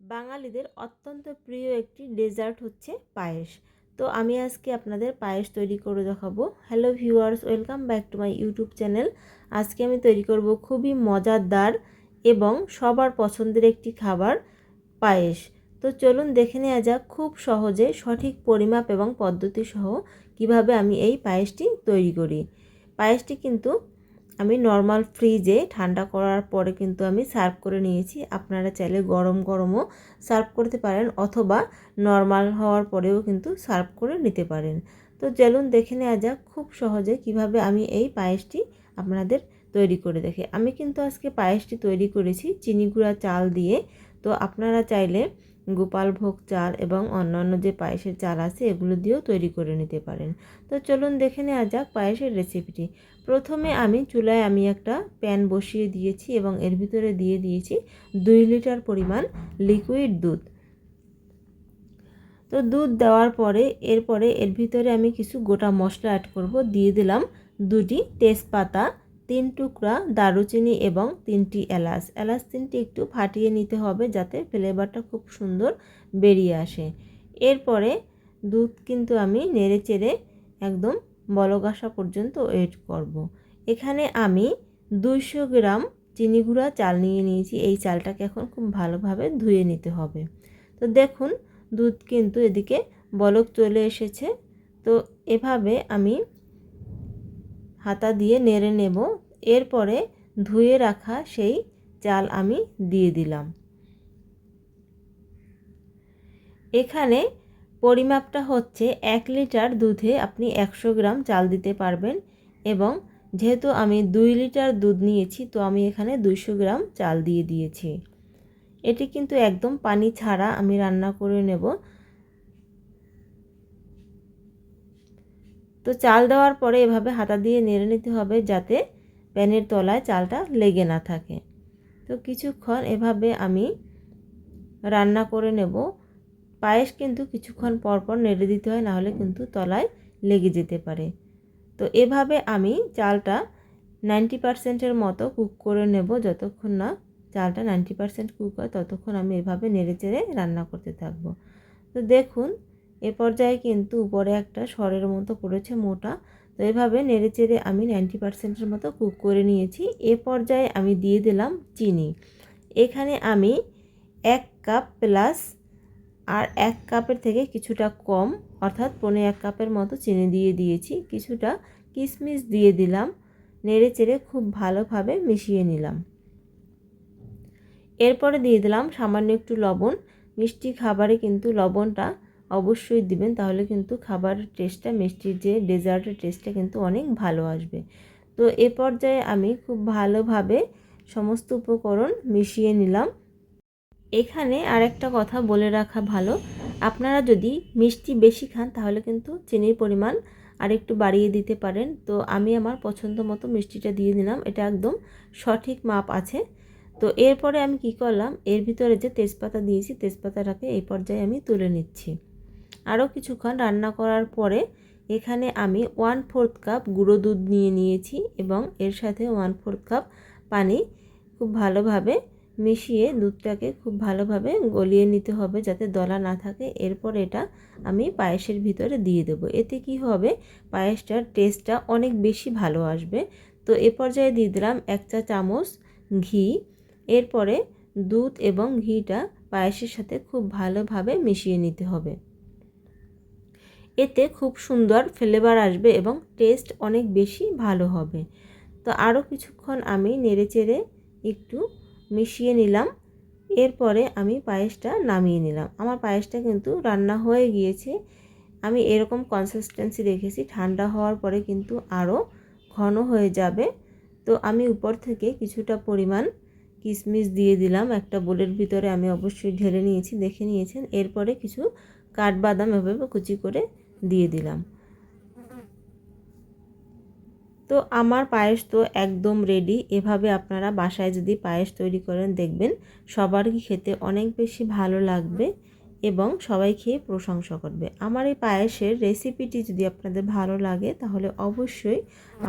বাঙালিদের অত্যন্ত প্রিয় একটি ডেজার্ট হচ্ছে পায়েস। তো আমি আজকে আপনাদের পায়েস তৈরি করে দেখাবো। Hello viewers welcome back to my YouTube channel আজকে আমি তৈরি করব খুবই মজাদার এবং সবার পছন্দের একটি খাবার পায়েস। তো চলুন দেখে নেওয়া যাক খুব সহজে সঠিক পরিমাপ এবং পদ্ধতি সহ কীভাবে আমি এই পায়েসটি তৈরি করি। পায়েসটি কিন্তু আমি নর্মাল ফ্রিজে ঠান্ডা করার পরে কিন্তু আমি সার্ভ করে নিয়েছি। আপনারা চাইলে গরম গরমও সার্ভ করতে পারেন অথবা নর্মাল হওয়ার পরেও কিন্তু সার্ভ করে নিতে পারেন। তো চলুন দেখে নেওয়া যাক খুব সহজে কীভাবে আমি এই পায়েসটি আপনাদের তৈরি করে দেখে। আমি কিন্তু আজকে পায়েসটি তৈরি করেছি চিনি গুঁড়া চাল দিয়ে। তো আপনারা চাইলে গোপাল ভোগ চাল এবং অন্যান্য যে পায়েসের চাল আছে, এগুলো দিয়েও তৈরি করে নিতে পারেন। তো চলুন দেখে নেওয়া যাক পায়েসের রেসিপিটি প্রথমে আমি চুলায় আমি একটা প্যান বসিয়ে দিয়েছি এবং এর ভিতরে দিয়ে দিয়েছি দুই লিটার পরিমাণ লিকুইড দুধ। তো দুধ দেওয়ার পরে, এরপরে এর ভিতরে আমি কিছু গোটা মশলা অ্যাড করব। দিয়ে দিলাম দুটি তেজপাতা তিন টুকরা দারুচিনি এবং তিনটি এলাচ। এলাচ তিনটি একটু ফাটিয়ে নিতে হবে যাতে ফ্লেভারটা খুব সুন্দর বেরিয়ে আসে। এরপরে দুধ কিন্তু আমি নেড়ে চেড়ে একদম বলক আসা পর্যন্ত ওয়েট করব। এখানে আমি দুইশো গ্রাম চিনি গুঁড়া চাল নিয়ে নিয়েছি। এই চালটাকে এখন খুব ভালোভাবে ধুয়ে নিতে হবে। তো দেখুন, দুধ কিন্তু এদিকে বলক চলে এসেছে। তো এভাবে আমি হাতা দিয়ে নেড়ে নেব। এরপরে ধুয়ে রাখা সেই চাল আমি দিয়ে দিলাম। এখানে পরিমাপটা হচ্ছে এক লিটার দুধে আপনি একশো গ্রাম চাল দিতে পারবেন এবং যেহেতু আমি দুই লিটার দুধ নিয়েছি, তো আমি এখানে দুইশো গ্রাম চাল দিয়ে দিয়েছি। এটি কিন্তু একদম পানি ছাড়া আমি রান্না করে নেব। তো চাল দেওয়ার পরে এভাবে হাতা দিয়ে নেড়ে নিতে হবে যাতে প্যানের তলায় চালটা লেগে না থাকে। তো কিছুক্ষণ এভাবে আমি রান্না করে নেব। পায়েস কিন্তু কিছুক্ষণ পর পর নেড়ে দিতে হয় নাহলে কিন্তু তলায় লেগে যেতে পারে। তো এভাবে আমি চালটা নাইনটি পারসেন্টের মতো কুক করে নেব যতক্ষণ না চালটা নাইনটি পারসেন্ট কুক হয়, ততক্ষণ আমি এভাবে নেড়ে চেড়ে রান্না করতে থাকব। তো দেখুন এ পর্যায়ে কিন্তু উপরে একটা সরের মতো পড়েছে মোটা। তো এভাবে নেড়ে চেড়ে আমি নাইনটি পারসেন্টের মতো কুক করে নিয়েছি। এ পর্যায়ে আমি দিয়ে দিলাম চিনি। এখানে আমি এক কাপ প্লাস আর এক কাপের থেকে কিছুটা কম, অর্থাৎ পনেরো এক কাপের মতো চিনি দিয়ে দিয়েছি। কিছুটা কিশমিশ দিয়ে দিলাম। নেড়ে চেড়ে খুব ভালোভাবে মিশিয়ে নিলাম। এরপরে দিয়ে দিলাম সামান্য একটু লবণ। মিষ্টি খাবারে কিন্তু লবণটা অবশ্যই দিবেন, তাহলে কিন্তু খাবারের টেস্টটা মিষ্টির যে ডেজার্টের টেস্টটা কিন্তু অনেক ভালো আসবে। তো এ পর্যায়ে আমি খুব ভালোভাবে সমস্ত উপকরণ মিশিয়ে নিলাম। এখানে আরেকটা কথা বলে রাখা ভালো, আপনারা যদি মিষ্টি বেশি খান, তাহলে কিন্তু চিনির পরিমাণ আর একটু বাড়িয়ে দিতে পারেন। তো আমি আমার পছন্দ মতো মিষ্টিটা দিয়ে দিলাম, এটা একদম সঠিক মাপ আছে। তো এরপরে আমি কি করলাম, এর ভিতরে যে তেজপাতা দিয়েছি, তেজপাতাটাকে এই পর্যায়ে আমি তুলে নিচ্ছি। আরও কিছুক্ষণ রান্না করার পরে এখানে আমি ওয়ান ফোর্থ কাপ গুঁড়ো দুধ নিয়ে নিয়েছি এবং এর সাথে ওয়ান ফোর্থ কাপ পানি খুব ভালোভাবে মিশিয়ে দুধটাকে খুব ভালোভাবে গলিয়ে নিতে হবে যাতে দলা না থাকে। এরপর এটা আমি পায়েসের ভিতরে দিয়ে দেবো। এতে কি হবে? পায়েসটার টেস্টটা অনেক বেশি ভালো আসবে। তো এ পর্যায়ে দিয়ে দিলাম এক চা চামচ ঘি। এরপরে দুধ এবং ঘিটা পায়েসের সাথে খুব ভালোভাবে মিশিয়ে নিতে হবে। এতে খুব সুন্দর ফ্লেভার আসবে এবং টেস্ট অনেক বেশি ভালো হবে। তো আরও কিছুক্ষণ আমি নেড়ে চেড়ে একটু মিশিয়ে নিলাম। এরপরে আমি পায়েসটা নামিয়ে নিলাম। আমার পায়েসটা কিন্তু রান্না হয়ে গিয়েছে। আমি এরকম কনসিস্টেন্সি রেখেছি, ঠান্ডা হওয়ার পরে কিন্তু আরও ঘন হয়ে যাবে। তো আমি উপর থেকে কিছুটা পরিমাণ কিশমিশ দিয়ে দিলাম। একটা বোলের ভিতরে আমি অবশ্যই ঢেলে নিয়েছি, দেখে নিয়েছেন। এরপরে কিছু কাঠবাদাম এভাবে কুচি করে দিয়ে দিলাম। তো আমার পায়েস তো একদম রেডি এভাবে আপনারা বাসায় যদি পায়েস তৈরি করেন, দেখবেন সবারই খেতে অনেক বেশি ভালো লাগবে এবং সবাই খেয়ে প্রশংসা করবে। আমার এই পায়েসের রেসিপিটি যদি আপনাদের ভালো লাগে, তাহলে অবশ্যই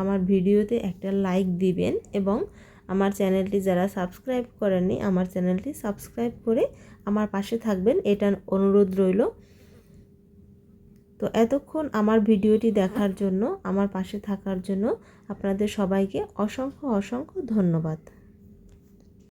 আমার ভিডিওতে একটা লাইক দিবেন এবং আমার চ্যানেলটি যারা সাবস্ক্রাইব করেননি, আমার চ্যানেলটি সাবস্ক্রাইব করে আমার পাশে থাকবেন। এটা অনুরোধ রইল। তো এতক্ষণ আমার ভিডিওটি দেখার জন্য, আমার পাশে থাকার জন্য আপনাদের সবাইকে অসংখ্য অসংখ্য ধন্যবাদ।